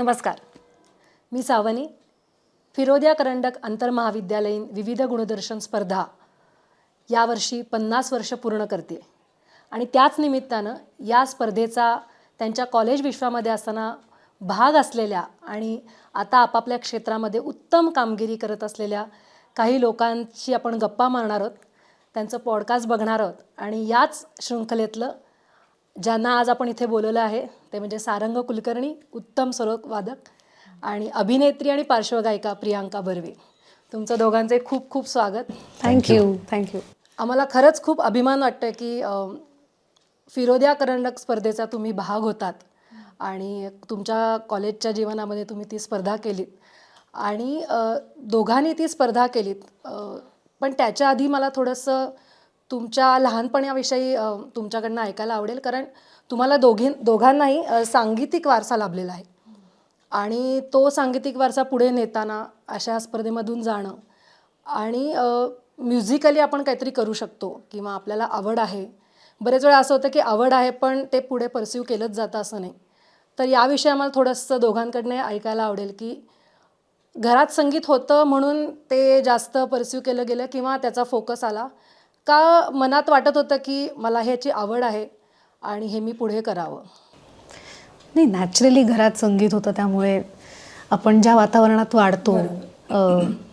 नमस्कार. मी सावनी फिरोद्या करंडक आंतरमहाविद्यालयीन विविध गुणदर्शन स्पर्धा यावर्षी पन्नास वर्ष पूर्ण करते आणि त्याच निमित्तानं या स्पर्धेचा त्यांच्या कॉलेज विश्वामध्ये असताना भाग असलेल्या आणि आता आपापल्या क्षेत्रामध्ये उत्तम कामगिरी करत असलेल्या काही लोकांशी आपण गप्पा मारणार आहोत त्यांचं पॉडकास्ट बघणार आहोत आणि याच शृंखलेतलं ज्यांना आज आपण इथे बोलवलं आहे ते म्हणजे सारंग कुलकर्णी उत्तम सरोद वादक आणि अभिनेत्री आणि पार्श्वगायिका प्रियांका बर्वे. तुमचं दोघांचे खूप खूप स्वागत. थँक्यू थँक्यू आम्हाला खरंच खूप अभिमान वाटतं की फिरोदिया करंडक स्पर्धेचा तुम्ही भाग होतात आणि तुमच्या कॉलेजच्या जीवनामध्ये तुम्ही ती स्पर्धा केलीत आणि दोघांनी ती स्पर्धा केलीत. पण त्याच्या आधी मला थोडंसं तुमच्या लहानपणाविषयी तुमच्याकडनं ऐकायला आवडेल. कारण तुम्हाला दोघी दोघांनाही सांगीतिक वारसा लाभलेला आहे. आणि तो सांगीतिक वारसा पुढे नेताना अशा स्पर्धेमधून जाणं आणि म्युझिकली आपण काहीतरी करू शकतो किंवा आपल्याला आवड आहे. बरेच वेळा असं होतं की आवड आहे पण ते पुढे परस्यू केलंच जातं असं नाही. तर याविषयी आम्हाला थोडंसं दोघांकडनं ऐकायला आवडेल की घरात संगीत होतं म्हणून ते जास्त परस्यू केलं गेलं किंवा त्याचा फोकस आला. का मनात वाटत होतं की मला ह्याची आवड आहे आणि हे मी पुढे करावं. नाही नॅचरली घरात संगीत होतं त्यामुळे आपण ज्या वातावरणात वाढतो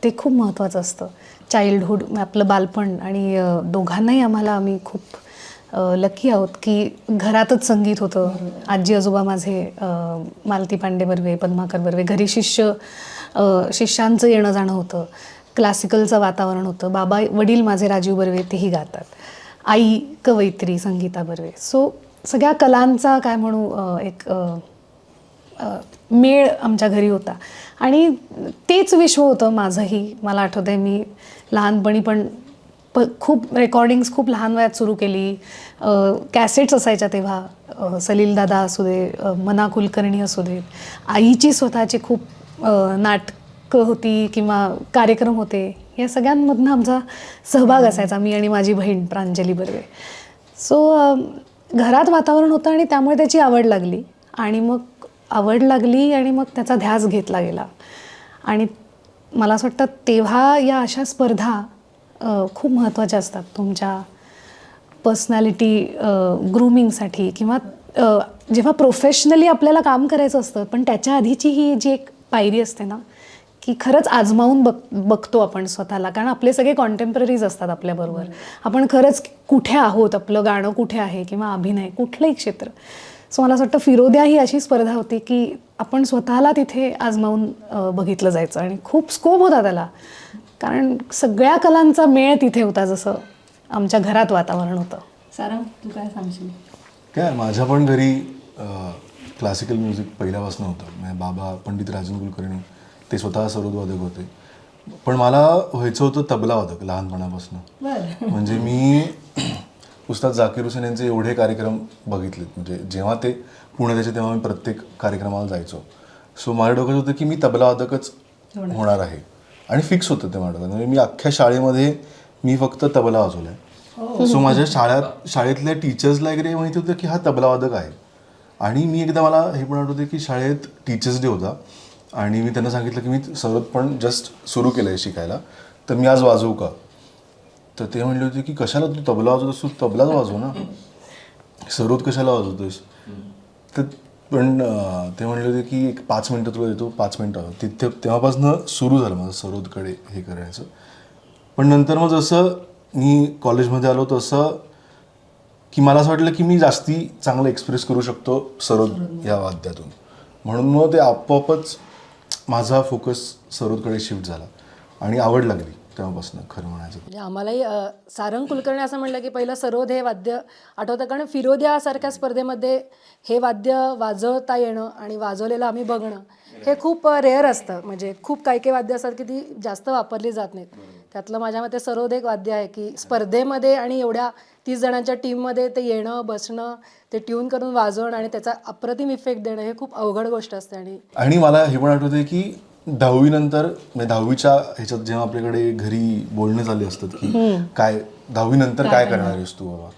ते खूप महत्त्वाचं असतं. चाइल्डहूड आपलं बालपण आणि दोघांनाही आम्हाला आम्ही खूप लकी आहोत की घरातच संगीत होतं. आजी आजोबा माझे मालती पांडे बर्वे पद्माकर बर्वे घरी शिष्य शिष्यांचं येणं जाणं होतं. क्लासिकलचं वातावरण होतं. बाबा वडील माझे राजीव बर्वे तेही गातात. आई कवयित्री संगीता बर्वे. सो सगळ्या कलांचा काय म्हणू एक मेळ आमच्या घरी होता. आणि तेच विश्व होतं माझंही. मला आठवतं आहे मी लहानपणी पण प खूप रेकॉर्डिंग्स खूप लहान वयात सुरू केली. कॅसेट्स असायच्या तेव्हा. सलीलदादा असू दे मना कुलकर्णी असू दे आईची स्वतःची खूप नाट नाटकं होती किंवा कार्यक्रम होते या सगळ्यांमधनं आमचा सहभाग असायचा मी आणि माझी बहीण प्रांजली बर्वे. सो घरात वातावरण होतं आणि त्यामुळे त्याची आवड लागली. आणि मग आवड लागली आणि मग त्याचा ध्यास घेतला गेला. आणि मला असं वाटतं तेव्हा या अशा स्पर्धा खूप महत्त्वाच्या असतात. तुमच्या पर्सनॅलिटी ग्रूमिंगसाठी किंवा जेव्हा प्रोफेशनली आपल्याला काम करायचं असतं पण त्याच्या आधीची ही जी एक पायरी असते ना की खरंच आजमावून बघ बघतो आपण स्वतःला. कारण आपले सगळे कॉन्टेम्पररीज असतात आपल्याबरोबर. आपण खरंच कुठे आहोत आपलं गाणं कुठे आहे किंवा अभिनय कुठलंही क्षेत्र. सो मला असं वाटतं फिरोद्या ही अशी स्पर्धा होती की आपण स्वतःला तिथे आजमावून बघितलं जायचं. आणि खूप स्कोप होता त्याला. कारण सगळ्या कलांचा मेळ तिथे होता जसं आमच्या घरात वातावरण होतं. सारंग तू काय सांगशील? काय माझ्या पण घरी क्लासिकल म्युझिक पहिल्यापासून होतं. बाबा पंडित राजन कुलकर्णी ते स्वतः सरोदवादक होते. पण मला व्हायचं होतं तबलावादक लहानपणापासून. म्हणजे मी उस्ताद जाकीर हुसेन यांचे एवढे कार्यक्रम बघितलेत. म्हणजे जेव्हा ते पुण्यात यायचे तेव्हा मी प्रत्येक कार्यक्रमाला जायचो. सो माझ्या डोक्यात होतं की मी तबलावादकच होणार. आहे. आणि फिक्स होतं ते माझ्या म्हणजे मी अख्ख्या शाळेमध्ये मी फक्त तबला वाजवला आहे सो माझ्या शाळेत शाळेतल्या टीचर्सला वगैरे माहिती होतं की हा तबलावादक आहे. आणि मी एकदा मला हे पण आठवते की शाळेत टीचर्स डे होता. आणि मी त्यांना सांगितलं की मी सर्वात पण जस्ट सुरू केलं आहे शिकायला. तर मी आज वाजवू का? तर ते म्हणले होते की कशाला तू तबला वाजवतोस तू तबलाच वाजव ना. सरोद कशाला वाजवतोस तर पण ते म्हणले होते की एक पाच मिनटं तुला देतो पाच मिनटं. तिथे तेव्हापासून सुरू झालं माझं सरोदकडे हे करायचं. पण नंतर मग जसं मी कॉलेजमध्ये आलो तसं की मला असं वाटलं की मी जास्ती चांगलं एक्सप्रेस करू शकतो सरोद या वाद्यातून. म्हणून मग ते आपोआपच माझा फोकस सरोदकडे शिफ्ट झाला आणि आवड लागली तेव्हापासून खरं म्हणायचं म्हणजे आम्हालाही अ, सारंग कुलकर्णी असं म्हणलं की पहिलं सरोद हे वाद्य आठवतं कारण फिरोद्यासारख्या स्पर्धेमध्ये हे वाद्य वाजवता येणं आणि वाजवलेलं आम्ही बघणं हे खूप रेअर असतं. म्हणजे खूप काही काही वाद्य असतात की ती जास्त वापरली जात नाहीत. त्यातलं माझ्या मते सरोद एक वाद्य आहे की स्पर्धेमध्ये आणि एवढ्या तीस जणांच्या टीममध्ये ते येणं बसणं ते ट्यून करून वाजवणं आणि त्याचा अप्रतिम इफेक्ट देणं हे खूप अवघड गोष्ट असते आणि आणि मला हे पण आठवते की दहावीनंतर म्हणजे दहावीच्या ह्याच्यात जेव्हा आपल्याकडे घरी बोलणे झाले असतात की काय दहावीनंतर काय करणार? आहेस तू बाबा?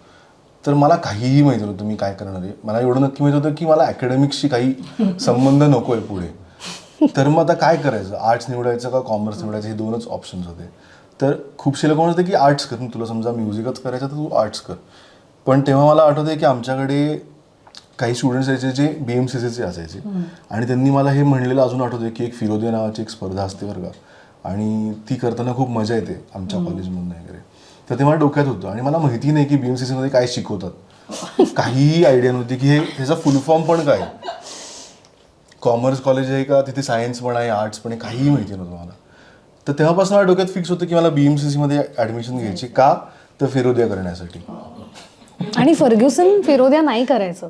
तर मला काहीही माहिती नव्हतं मी काय करणार आहे. मला एवढं नक्की माहीत होतं की मला अकॅडमिक्सशी काही संबंध नको आहे पुढे. तर मग आता काय करायचं? आर्ट्स निवडायचं का कॉमर्स निवडायचं? हे दोनच ऑप्शन्स होते. तर खूपशे लोक म्हणत होते की आर्ट्स कर. तुला समजा म्युझिकच करायचं तर तू आर्ट्स कर. पण तेव्हा मला आठवतं की आमच्याकडे काही स्टुडंट्स यायचे जे बी एम सी सीचे असायचे. आणि त्यांनी मला हे म्हणलेलं अजून आठवतं की एक फिरोदिया नावाची एक स्पर्धा असते बरं का. आणि ती करताना खूप मजा येते आमच्या कॉलेजमधून वगैरे. तर ते मला डोक्यात होतं. आणि मला माहिती नाही की बी एम सी सीमध्ये काय शिकवतात. काहीही आयडिया नव्हती की हे ह्याचा फुल फॉर्म पण काय? कॉमर्स कॉलेज आहे का? तिथे सायन्स पण आहे आर्ट्स पण आहे काहीही माहिती नव्हतं मला. तर तेव्हापासून मला डोक्यात फिक्स होतं की मला बी एम सी सीमध्ये ॲडमिशन घ्यायची का? तर फिरोदिया करण्यासाठी. आणि फर्ग्युसन फिरोद्या नाही करायचं.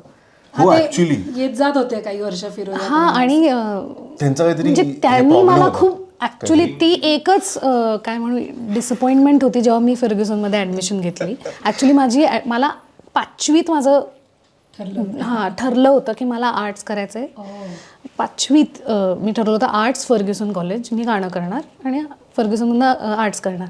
हो ऍक्च्युली येत जात होते काही वर्ष फिरून हा आणि अं, त्यांचा काहीतरी म्हणजे त्यांनी problem मला होता. खूप ऍक्च्युली ती एकच अं, काय म्हणू डिसअपॉइंटमेंट होती जेव्हा मी फर्ग्युसनमध्ये ॲडमिशन घेतली. ॲक्च्युली माझी ऍ- मला पाचवीत माझं हां ठरलं होतं की मला आर्ट्स करायचं आहे पाचवीत अं, मी ठरवलं होतं आर्ट्स फर्ग्युसन कॉलेज. मी गाणं करणार आणि फर्ग्युसनमधनं आर्ट्स करणार.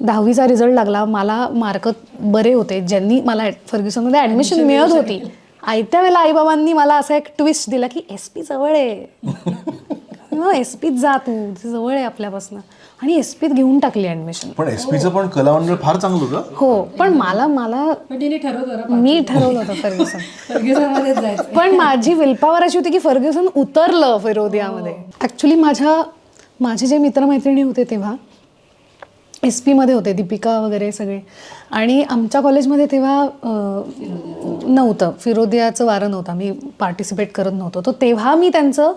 दहावीचा रिझल्ट लागला. मला मार्क बरे होते. ज्यांनी मला फर्ग्युसनमध्ये ॲडमिशन मिळत होती. आयत्या वेळेला आईबाबांनी मला असा एक ट्विस्ट दिला की एस पी जवळ आहे. एस पीत जा ते जवळ आहे आपल्यापासून. आणि एस पीत घेऊन टाकली ॲडमिशन पण एस पीचं पण कला मंडळ फार चांगलं होतं. हो पण मला मला पण तिने ठरवलं ना. मी ठरवलं होतं फर्ग्युसन. फर्ग्युसनमध्येच जायचं पण माझी विलपावर अशी होती की फर्ग्युसन उतरलं फिरोदियामध्ये. ॲक्च्युली माझ्या माझे जे मित्रमैत्रिणी होते तेव्हा एस पीमध्ये होते दीपिका वगैरे सगळे. आणि आमच्या कॉलेजमध्ये तेव्हा अं, नव्हतं. फिरोदियाचं वारं नव्हतं. मी पार्टिसिपेट करत नव्हतो. तर तेव्हा मी त्यांचं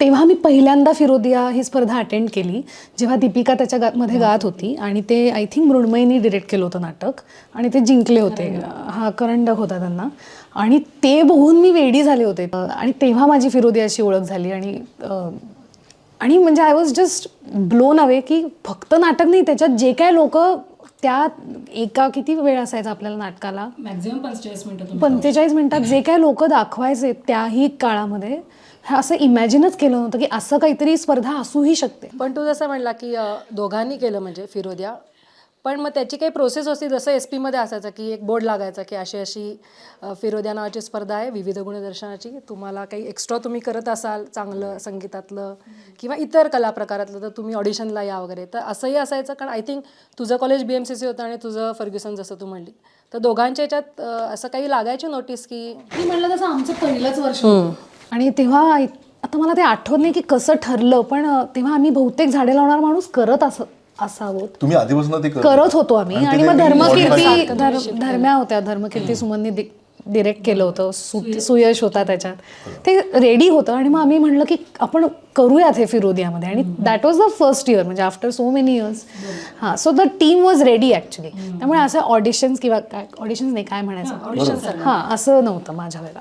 तेव्हा मी पहिल्यांदा फिरोदिया ही स्पर्धा अटेंड केली जेव्हा दीपिका त्याच्या गा मध्ये गात होती आणि ते आय थिंक मृण्मयीनी डिरेक्ट केलं होतं नाटक आणि ते जिंकले होते. हा करंडक होता त्यांना. आणि ते बघून मी वेडी झाले होते. आणि तेव्हा माझी फिरोदियाशी ओळख झाली आणि आणि म्हणजे I was just blown away की फक्त नाटक नाही त्याच्यात जे काय लोक त्या एका किती वेळ असायचा आपल्याला नाटकाला? मॅक्झिमम पंचेचाळीस मिनिटं पंचेचाळीस मिनिटात जे काय लोक दाखवायचे त्याही काळामध्ये हे असं इमॅजिनच केलं नव्हतं की असं काहीतरी स्पर्धा असूही शकते. पण तू जसं म्हणला की दोघांनी केलं म्हणजे फिरोद्या पण मग त्याची काही प्रोसेस असते जसं एस पीमध्ये असायचं की एक बोर्ड लागायचा की अशी अशी फिरोद्या नावाची स्पर्धा आहे विविध गुणदर्शनाची तुम्हाला काही एक्स्ट्रा तुम्ही करत असाल चांगलं संगीतातलं किंवा इतर कला प्रकारातलं तर तुम्ही ऑडिशनला या वगैरे. तर असंही असायचं कारण आय थिंक तुझं college B M C C होतं आणि तुझं फर्ग्युसन जसं तू म्हणली. तर दोघांच्या याच्यात असं काही लागायची नोटीस की मी म्हणलं तसं आमचं पहिलंच वर्ष होतं. आणि तेव्हा आता मला ते आठवत नाही की कसं ठरलं पण तेव्हा आम्ही बहुतेक झाडे लावणार माणूस करत असं असावं. तुम्ही आधीपासून ते करत होतो. आम्ही. आणि मग धर्मकीर्ती धर्म- धर्म्या होत्या. धर्मकीर्ती सुमननी डिरेक्ट केलं होतं. सुयश. होता त्याच्यात. ते रेडी होतं आणि मग आम्ही म्हणलं की आपण करूयात हे फिरोदियामध्ये. आणि that was the first year म्हणजे आफ्टर सो मेनी इयर्स हां so the team was ready actually त्यामुळे असं ऑडिशन्स किंवा काय ऑडिशन्स नाही काय म्हणायचं. हां असं नव्हतं माझ्या वेळेला.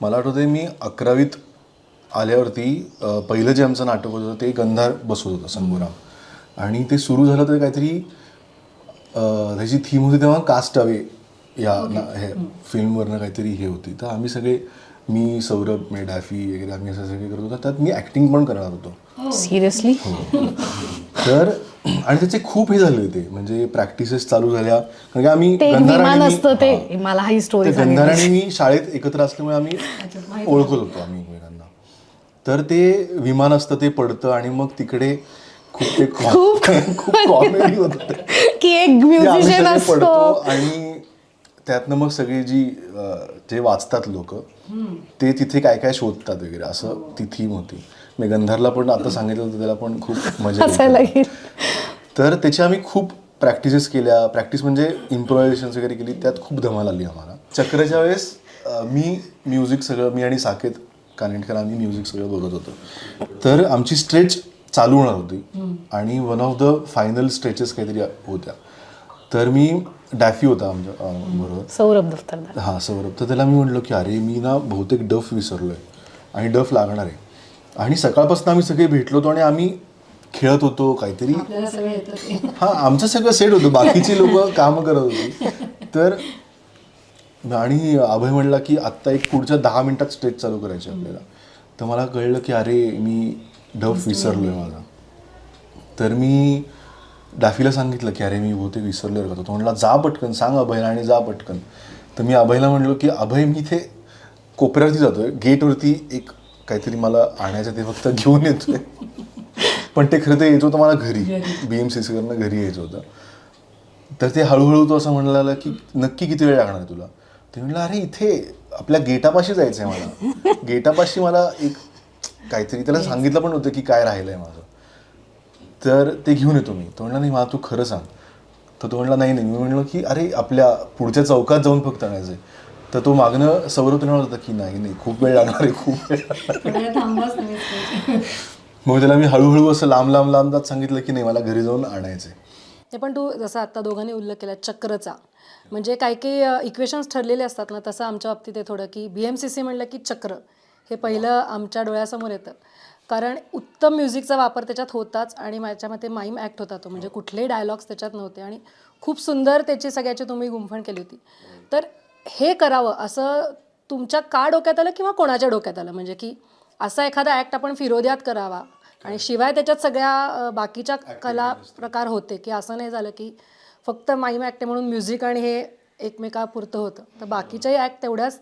मला आठवतंय मी अकरावीत आल्यावरती पहिलं जे आमचं नाटक होतं ते गंधार बसवत होतं संभूराम आणि ते सुरू झालं तर काहीतरी अं, त्याची थीम होती तेव्हा कास्ट अवे या ना- हे फिल्मवरनं काहीतरी हे होती. तर आम्ही सगळे मी सौरभ मे डाफी वगैरे आम्ही असं सगळे करत होतो. त्यात मी ॲक्टिंग पण करणार होतो. सिरियसली तर आणि त्याचे खूप हे झाले होते. म्हणजे प्रॅक्टिसेस चालू झाल्या. कारण की आम्ही ते एक गंधार विमान आणि मी- असतं ते. मला ही स्टोरी ते गंधार आणि मी शाळेत एकत्र असल्यामुळे आम्ही ओळखत होतो आम्ही एकमेकांना. तर ते विमान असतं ते पडतं आणि मग तिकडे खूप ते खूप खूप कॉमेडी होत होतं. की एक की आम्ही म्युझिशियन सगळे असतो. पडतो आणि त्यातनं मग सगळी जी अं, जे वाचतात लोक ते तिथे काय काय शोधतात वगैरे असं ती थीम होती. मी गंधारला पण आता सांगितलं होतं त्याला पण खूप मजा. येईल. तर त्याची आम्ही खूप प्रॅक्टिसेस केल्या. प्रॅक्टिस म्हणजे इम्प्रोव्हायझेशन वगैरे केली. त्यात खूप धमाल आली आम्हाला. चक्रच्या वेळेस अं, मी म्युझिक सगळं मी आणि साकेत कानेटकर आम्ही म्युझिक सगळं बघत होतो. तर आमची स्ट्रेच चालू होणार होती. आणि one of the final stretches काहीतरी होत्या. तर मी डॅफी होता आमच्या अं, बरोबर. सौरभ दफ्तरदार. हां सौरभ. तर त्याला मी म्हटलं की अरे मी ना बहुतेक डफ विसरलो आहे आणि डफ लागणार आहे. आणि सकाळपासून आम्ही सगळे भेटलो होतो आणि आम्ही खेळत होतो काहीतरी. आपल्याला सगळं येतं ते हां आमचं सगळं सेट होतं. बाकीची लोक कामं करत होती. तर आणि अभय म्हणला की आत्ता एक पुढच्या दहा मिनिटात स्टेज चालू करायची आपल्याला. तर मला कळलं की अरे मी डफ विसरलो आहे माझा. तर मी डाफीला सांगितलं की अरे मी बहुतेक विसरलो का? तो म्हणला जा पटकन सांग अभयला आणि जा पटकन. तर मी अभयला म्हणलो की अभय मी इथे कोपऱ्यावरती जातोय. गेटवरती एक काहीतरी मला आणायचं ते फक्त घेऊन येतोय. पण ते खरं ते येत होतं मला घरी. बी एम सी सीवरनं घरी यायचं होतं. तर ते हळूहळू तो असं म्हणाला की नक्की किती वेळ लागणार तुला? ते म्हणलं अरे इथे आपल्या गेटापाशी जायचं आहे मला. गेटापाशी मला एक काहीतरी त्याला सांगितलं पण होतं की काय राहिलं आहे माझं. तर ते घेऊन येतो मी. तो म्हणला नाही मला तू खरं सांग. तर तो म्हणला नाही नाही. मी म्हणलो की अरे आपल्या पुढच्या चौकात जाऊन फक्त आणायचं आहे तर तो मागणं सौरभ म्हणत होता की नाही? नाही खूप वेळ लागणार आहे खूप वेळ मग त्याला मी हळूहळू असं लांब लांब लांब जात सांगितलं की नाही मला घरी जाऊन आणायचं आहे ते पण तू जसं आत्ता दोघांनी उल्लेख केला चक्रचा म्हणजे काही काही इक्वेशन्स ठरलेले असतात ना तसं आमच्या बाबतीत आहे थोडं की बी एम सी सी म्हणलं की चक्र हे पहिलं आमच्या डोळ्यासमोर येतं. कारण उत्तम म्युझिकचा वापर त्याच्यात होताच आणि माझ्या मते माईम ॲक्ट होता तो म्हणजे कुठलेही डायलॉग्स त्याच्यात नव्हते आणि खूप सुंदर त्याची सगळ्याची तुम्ही गुंफण केली होती. तर हे करावं असं तुमच्या का डोक्यात आलं किंवा कोणाच्या डोक्यात आलं? म्हणजे की असा एखादा ॲक्ट आपण फिरोद्यात करावा. आणि शिवाय त्याच्यात सगळ्या बाकीच्या कला प्रकार होते की असं नाही झालं की फक्त माईम ॲक्ट म्हणून म्युझिक आणि हे एकमेकापुरतं होतं. तर बाकीच्याही ॲक्ट तेवढ्याच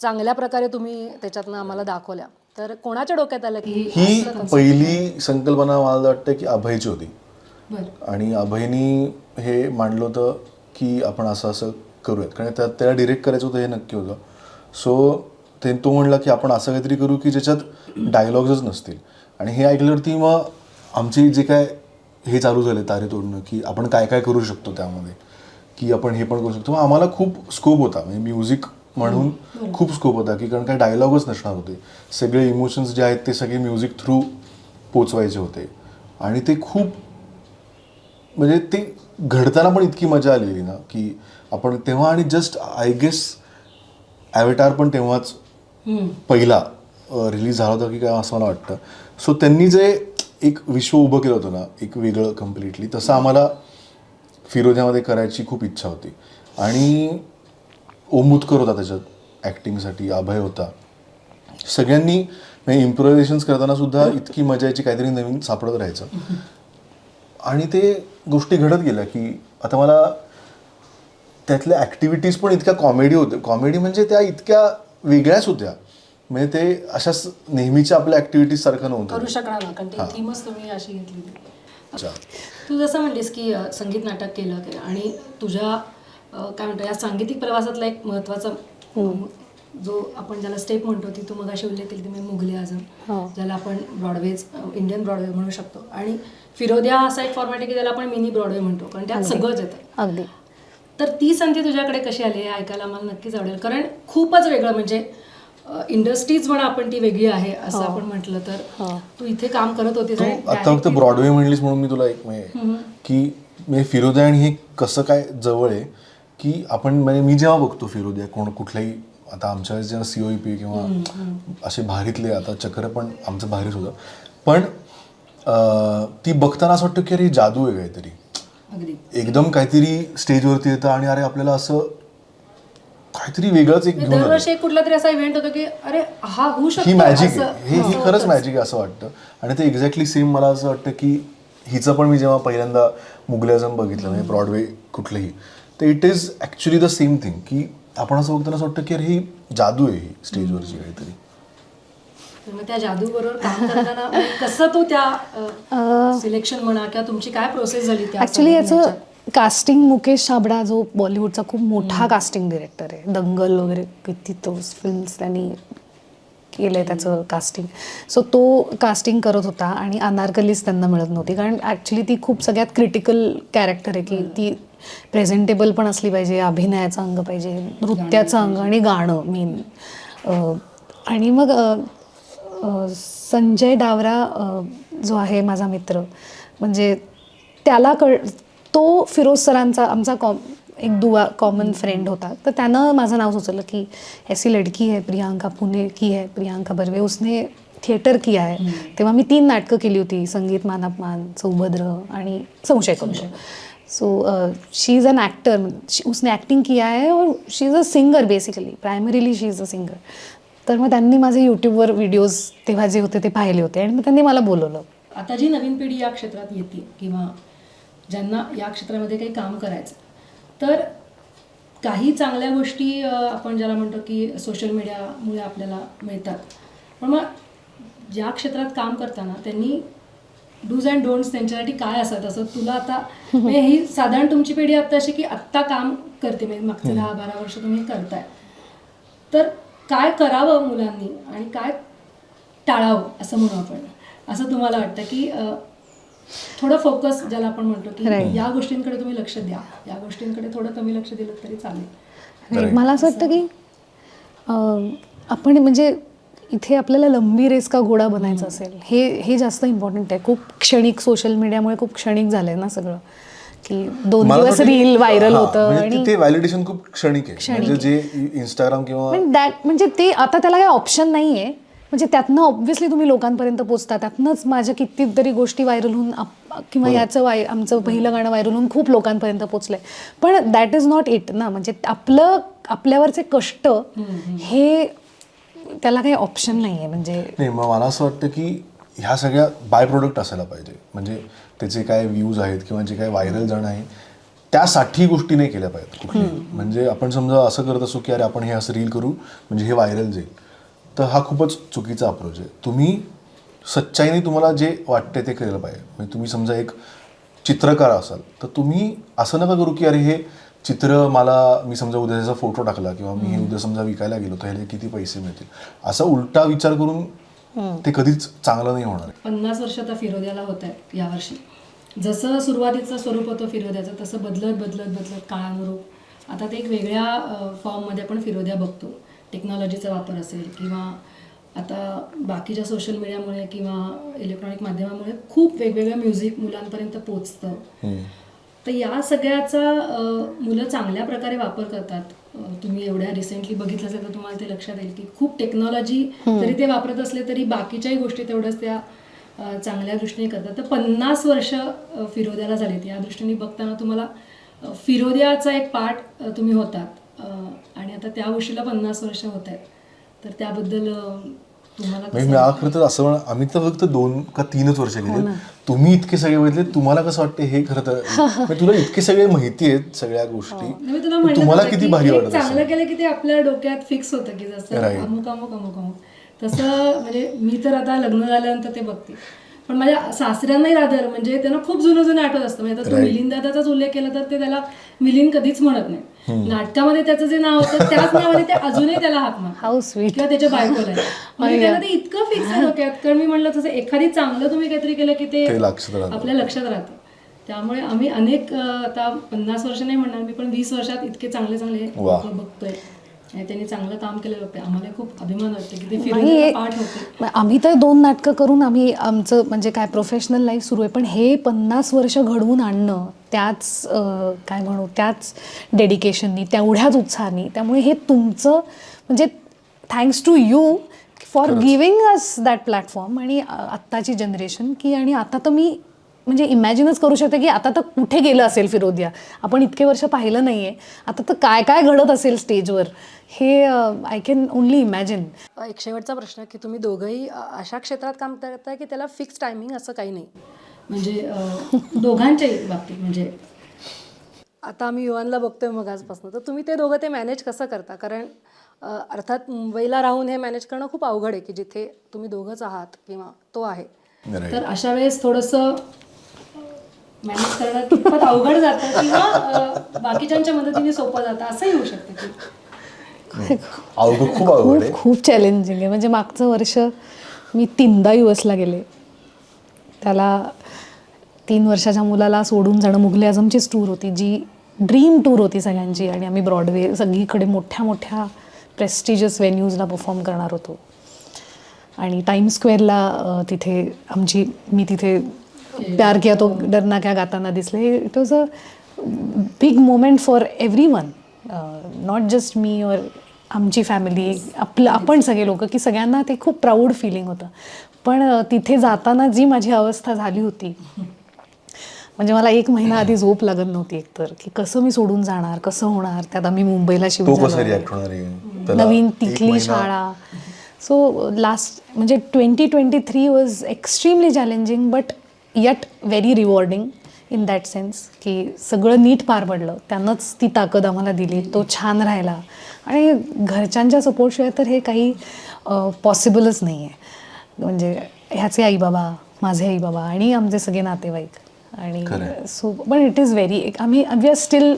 चांगल्या प्रकारे तुम्ही त्याच्यातनं आम्हाला दाखवल्या. तर कोणाच्या डोक्यात आलं की ही पहिली संकल्पना मला वाटतं की अभयची होती. आणि अभयनी हे मांडलं होतं की आपण असं असं करूयात. कारण त्या त्याला डिरेक्ट करायचं होतं हे नक्की होतं. सो ते तो म्हणला की आपण असं काहीतरी करू की ज्याच्यात डायलॉग्सच नसतील. आणि हे ऐकल्यावरती मग आमची जे काय हे चालू झाले तारे तोडणं की आपण काय काय करू शकतो त्यामध्ये? की आपण हे पण करू शकतो. मग आम्हाला खूप स्कोप होता. म्हणजे म्युझिक म्हणून खूप स्कोप होता की कारण काय डायलॉगच नसणार होते. सगळे इमोशन्स जे आहेत ते सगळे म्युझिक थ्रू पोचवायचे होते. आणि ते खूप म्हणजे ते घडताना पण इतकी मजा आलेली ना की आपण तेव्हा आणि जस्ट आय गेस ॲवेटार पण तेव्हाच पहिला रिलीज झाला होता की काय असं मला वाटतं. सो त्यांनी जे एक विश्व उभं केलं होतं ना एक वेगळं कम्प्लिटली तसं आम्हाला फिरोजामध्ये करायची खूप इच्छा होती. आणि ओमुतकर होता त्याच्यात ॲक्टिंगसाठी अभय होता. सगळ्यांनी म्हणजे इम्प्रोव्हायझेशन्स करताना सुद्धा इतकी मजा यायची काहीतरी नवीन सापडत राहायचं. आणि ते गोष्टी घडत गेल्या की आता मला त्यातल्या ॲक्टिव्हिटीज पण इतक्या कॉमेडी होत्या कॉमेडी म्हणजे त्या इतक्या वेगळ्याच होत्या. म्हणजे ते अशाच नेहमीच्या आपल्या ॲक्टिव्हिटीज सारखं करू नव्हतं शकणार ना कारण ती थीमच तुम्ही अशी घेतली होती. तू जसं म्हणलीस की संगीत नाटक केलं ते आणि तुझ्या काय म्हणतो या सांगीतिक प्रवासातला एक महत्त्वाचा जो आपण ज्याला स्टेप म्हणतो ती तू मग अशी उल्लेख केली ती म्हणजे मुघले आझम. ज्याला आपण ब्रॉडवेज इंडियन ब्रॉडवे म्हणू शकतो. आणि फिरोदिया असा एक फॉर्मॅट आहे की त्याला आपण मिनी ब्रॉडवे म्हणतो. कारण त्यात सगळंच येतं. अगदी. तर ती संधी तुझ्याकडे कशी आली हे ऐकायला मला नक्कीच आवडेल. कारण खूपच वेगळं म्हणजे इंडस्ट्रीज म्हणा आपण ती वेगळी आहे असं आपण म्हटलं तर. तू इथे काम करत होतीस तू आणि आता फक्त ब्रॉडवे म्हणलीस म्हणून मी तुला एक म्हणजे की म्हणजे फिरोद्या आणि हे कसं काय जवळ आहे की आपण म्हणजे मी जेव्हा बघतो फिरोद्या कोण कुठल्याही आता आमच्या वेळेस जेव्हा सी ओ पी किंवा असे भारीतले आता चक्र पण आमचं भारीच होतं. पण ती बघताना असं वाटतं की अरे जादू आहे काहीतरी. एकदम काहीतरी स्टेजवरती येतं आणि अरे आपल्याला असं काहीतरी वेगळंच एक म्हणजे घेऊन आलं. दरवर्षी एक कुठला तरी असा इव्हेंट होतो की अरे हा होऊ शकतो ही मॅजिक असं- आहे. हे ही असं खरंच. मॅजिक आहे असं वाटतं. आणि ते एक्झॅक्टली सेम मला असं वाटतं की हिचं पण मी जेव्हा पहिल्यांदा मुघल आझम बघितलं म्हणजे ब्रॉडवे कुठलंही तर it is actually the same thing की आपण असं बघताना असं वाटतं की अरे ही जादू आहे ही स्टेजवरची काहीतरी. तर मग त्या जादू बरोबर काम करताना म्हणजे कसं तू त्या सिलेक्शन म्हणा किंवा तुमची काय प्रोसेस झाली सगळ्या याचं? कास्टिंग मुकेश छाबडा जो बॉलिवूडचा खूप मोठा कास्टिंग डिरेक्टर आहे. दंगल वगैरे किती तो फिल्म्स त्यांनी केलं आहे त्याचं कास्टिंग सो तो कास्टिंग करत होता आणि अनारकलीच त्यांना मिळत नव्हती. कारण ॲक्च्युली ती खूप सगळ्यात क्रिटिकल कॅरेक्टर आहे की ती प्रेझेंटेबल पण असली पाहिजे अभिनयाचं अंग पाहिजे नृत्याचं अंग आणि गाणं मेन आणि मग संजय डावरा जो आहे माझा मित्र म्हणजे त्याला कळ तो फिरोज सरांचा आमचा कॉम एक दुवा कॉमन फ्रेंड होता. तर त्यानं माझं नाव सुचवलं की ऐसी लड़की है प्रियांका पुणे की है प्रियांका बर्वे उसने थिएटर किया है. तेव्हा मी तीन नाटकं केली होती संगीत मानपमान सौभद्र आणि संशय करुण so she is an actor उसने एक्टिंग किया है और she is a singer basically primarily she is a singer तर मग त्यांनी माझे यूट्यूबवर व्हिडिओज तेव्हा जे होते ते पाहिले होते. आणि मग त्यांनी मला बोलवलं. आता जी नवीन पिढी या क्षेत्रात येते किंवा ज्यांना या क्षेत्रामध्ये काही काम करायचं तर काही चांगल्या गोष्टी आपण ज्याला म्हणतो की सोशल मीडियामुळे आपल्याला मिळतात. पण मग ज्या क्षेत्रात काम करताना त्यांनी डूज अँड डोंट्स त्यांच्यासाठी काय असतात? असं तुला आता म्हणजे ही साधारण तुमची पिढी आता अशी की आत्ता काम करते म्हणजे मागचे दहा बारा वर्ष तुम्ही करताय. तर काय करावं मुलांनी आणि काय टाळावं असं म्हणू आपण. असं तुम्हाला वाटतं की थोडं फोकस ज्याला आपण म्हणतो की. या गोष्टींकडे तुम्ही लक्ष द्या. या गोष्टींकडे थोडं कमी लक्ष दिलं तरी चालेल. मला असं वाटतं की आपण म्हणजे इथे आपल्याला लंबी रेस का घोडा बनायचं असेल हे हे जास्त इम्पॉर्टंट आहे. खूप क्षणिक सोशल मीडियामुळे खूप क्षणिक झालंय ना सगळं. की दोन मला दिवस रील व्हायरल हा, होतं म्हणजे आणि ते- ते व्हॅलिडेशन खूप क्षणिक आहे. क्षणिक म्हणजे जे इंस्टाग्राम किंवा पण दॅट म्हणजे ते आता त्याला काही ऑप्शन नाही आहे म्हणजे त्यातनं ऑब्व्हियसली तुम्ही लोकांपर्यंत पोचता. त्यातनंच माझ्या कितीतरी गोष्टी व्हायरल होऊन आप- किंवा याचं वाय आमचं पहिलं गाणं व्हायरल होऊन खूप लोकांपर्यंत पोचलंय. पण दॅट इज नॉट इट ना. म्हणजे आपलं आपल्यावरचे कष्ट हे त्याला काही ऑप्शन नाही आहे म्हणजे नाही मग मला असं वाटतं की ह्या सगळ्या बाय प्रोडक्ट असायला पाहिजे. म्हणजे त्याचे काय व्ह्यूज आहेत किंवा जे काय व्हायरल जाणं आहे त्यासाठी गोष्टी नाही केल्या पाहिजेत कुठल्याही म्हणजे आपण समजा असं करत असू की अरे आपण हे असं रील करू म्हणजे हे व्हायरल जाईल. तर हा खूपच चुकीचा अप्रोच आहे. तुम्ही सच्चाईने तुम्हाला जे वाटते ते केलं पाहिजे. म्हणजे तुम्ही समजा एक चित्रकार असाल तर तुम्ही असं नका करू की अरे हे चित्र मला मी समजा उद्या त्याचा फोटो टाकला किंवा मी हे उद्या समजा विकायला गेलो तर ह्याला किती पैसे मिळतील? असा उलटा विचार करून ते कधीच चांगलं नाही होणार. पन्नास वर्ष आता फिरोद्याला होत आहे यावर्षी. जसं सुरुवातीचं स्वरूप होतं फिरोद्याचं तसं बदलत बदलत बदलत काळानुरूप. आता ते एक वेगळ्या फॉर्ममध्ये आपण फिरोद्या बघतो. टेक्नॉलॉजीचा वापर असेल किंवा आता बाकीच्या सोशल मीडियामुळे किंवा इलेक्ट्रॉनिक माध्यमामुळे खूप वेगवेगळं म्युझिक मुलांपर्यंत पोचतं. तर या सगळ्याचा मुलं चांगल्या प्रकारे वापर करतात. तुम्ही एवढ्या रिसेंटली बघितलं असेल तर तुम्हाला ते लक्षात येईल की खूप टेक्नॉलॉजी जरी ते वापरत असले तरी बाकीच्याही गोष्टी तेवढ्याच त्या चांगल्या दृष्टीने करतात. तर पन्नास वर्ष फिरोद्याला झालीत. या दृष्टीने बघताना तुम्हाला फिरोद्याचा एक पार्ट तुम्ही होतात. आणि आता त्या गोष्टीला पन्नास वर्ष होत आहेत. तर त्याबद्दल म्हणजे मी आ- खरं तर असं म्हण आम्ही तर फक्त दोन का तीनच वर्ष गेले. तुम्ही इतके सगळे बघितले तुम्हाला कसं वाटतं हे खरं तर? म्हणजे तुला इतके सगळे माहिती आहेत सगळ्या गोष्टी. मी तर म्हणलं तुम्हाला किती भारी वाटत चांगलं केलं की ते आपल्या डोक्यात फिक्स होतं की जसं. अमुक अमुक अमुक अमुक. तसं म्हणजे मी तर आता लग्न झाल्यानंतर ते बघते. पण माझ्या सासऱ्यांनाही राधर म्हणजे त्यांना खूप जुनं जुनं आठवत असतं. म्हणजे आता तू. मिलिंद दादाचाच उल्लेख केला तर ते त्याला मिलिंद कधीच म्हणत नाही. नाटकामध्ये त्याचं जे नाव होतं त्याच नावाने ते अजूनही त्याला हाक किंवा त्याच्या बायकोला. म्हणजे त्यांना ते इतकं फिक्स डोक्यात. कारण मी म्हणलं तसं एखादी चांगलं तुम्ही काहीतरी केलं की ते. आपल्या लक्षात राहतं. त्यामुळे आम्ही अनेक आता पन्नास वर्ष नाही म्हणणार मी पण वीस वर्षात इतके चांगले चांगले बघतोय. आणि त्यांनी चांगलं काम केलं. आम्हाला खूप अभिमान वाटतो की ते नाही, फिरवण्याचा पाठ होते. मग आम्ही तर दोन नाटकं करून आम्ही आमचं म्हणजे काय प्रोफेशनल लाईफ सुरू आहे. पण हे पन्नास वर्ष घडवून आणणं त्याच काय म्हणू त्याच डेडिकेशननी तेवढ्याच उत्साहाने त्यामुळे हे तुमचं म्हणजे thanks to you for giving us that platform आणि आत्ताची जनरेशन की आणि आता तर मी म्हणजे इमॅजिनच करू शकते की आता तर कुठे गेलं असेल फिरोदिया? आपण इतके वर्ष पाहिलं नाही आहे आता तर काय काय घडत असेल स्टेजवर? हे आय कॅन ओनली इमॅजिन एक शेवटचा प्रश्न की तुम्ही दोघंही अशा क्षेत्रात काम करताय की त्याला फिक्स टायमिंग असं काही नाही? म्हणजे अ, दोघांच्याही बाबतीत म्हणजे. आता आम्ही युवानला बघतोय मग आजपासून. तर तुम्ही ते दोघं ते मॅनेज कसं करता? कारण अर्थात मुंबईला राहून हे मॅनेज करणं खूप अवघड आहे की जिथे तुम्ही दोघंच आहात किंवा तो आहे. तर अशा वेळेस थोडंसं मॅनेज करणं कितपत अवघड जातं किंवा अ, बाकीच्यांच्या मदतीने सोपं जातं असंही होऊ शकतं की. अवघड खूप अवघड खूप खूप चॅलेंजिंग आहे. म्हणजे मागचं वर्ष मी तीनदा यू एसला गेले. त्याला तीन वर्षाच्या मुलाला सोडून जाणं मुघले आझमचीच टूर होती जी ड्रीम टूर होती सगळ्यांची. आणि आम्ही ब्रॉडवे सगळीकडे मोठ्या मोठ्या प्रेस्टिजियस व्हेन्यूजला परफॉर्म करणार होतो. आणि टाइम स्क्वेअरला तिथे आमची मी तिथे प्यार किया तो डरना क्या गाताना दिसले. It was a big moment for everyone not just मी और आमची फॅमिली आपलं आपण सगळे लोक की सगळ्यांना ते खूप प्राऊड फिलिंग होतं. पण अ, तिथे जाताना जी माझी अवस्था झाली होती म्हणजे मला एक महिना आधी झोप लागत नव्हती एकतर की कसं मी सोडून जाणार कसं होणार त्यात आम्ही मुंबईला त्याला नवीन तिथली शाळा. सो लास्ट म्हणजे twenty twenty three was extremely challenging but yet very rewarding in that sense की सगळं नीट पार पडलं. त्यानंच ती ताकद आम्हाला दिली तो छान राहिला. आणि घरच्यांच्या सपोर्टशिवाय तर हे काही पॉसिबलच नाही आहे म्हणजे ह्याचे आई बाबा माझे आई बाबा आणि आमचे सगळे नातेवाईक. आणि. सो पण इट इज व्हेरी आम्ही we are still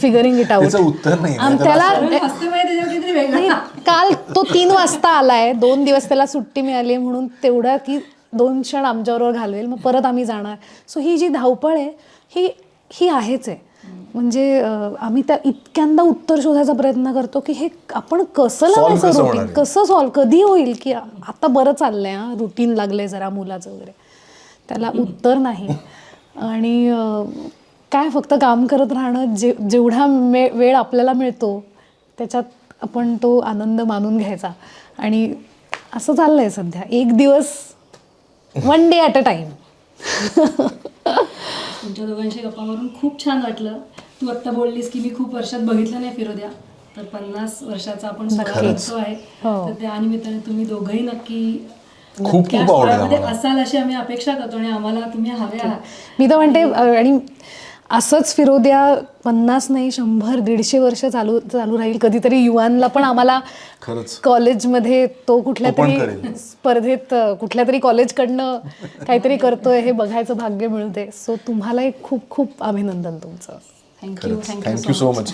figuring it out उत्तर नाही त्याला नाही, काल तो तीन वाजता आलाय. दोन दिवस त्याला सुट्टी मिळाली म्हणून तेवढा की दोन क्षण आमच्याबरोबर घालवेल मग परत आम्ही जाणार. सो ही जी धावपळ आहे ही ही आहेच आहे. म्हणजे आम्ही त्या इतक्यांदा उत्तर शोधायचा प्रयत्न करतो की हे आपण कसं लावायचं रुटीन आहे? कसं सॉल्व कधी होईल? की आता बरं चाललंय हा रुटीन लागलंय जरा मुलाचं वगैरे. त्याला उत्तर नाही. आणि काय फक्त काम करत राहणं जे जेवढा मे वेळ आपल्याला मिळतो त्याच्यात आपण तो आनंद मानून घ्यायचा. आणि असं चाललंय सध्या. एक दिवस one day at a time तुमच्या दोघांशी गप्पा मारून खूप छान वाटलं. तू आत्ता बोललीस की मी खूप वर्षात बघितलं नाही फिरोद्या. तर पन्नास वर्षाचा आपण सोहळा करतो आहे हो. तर त्या निमित्ताने तुम्ही दोघंही नक्की खूप खूप असाल अशी आम्ही अपेक्षा करतो आणि आम्हाला तुम्ही हवे आहात. मी तर म्हणते आणि असंच फिरोद्या पन्नास नाही शंभर दीडशे वर्ष चालू चालू राहील. कधीतरी युवांना पण आम्हाला खरंच. कॉलेजमध्ये तो कुठल्या तरी. स्पर्धेत कुठल्या तरी कॉलेजकडनं काहीतरी करतोय हे बघायचं भाग्य मिळते सो तुम्हालाही खूप खूप अभिनंदन तुमचं. Thank you thank you so much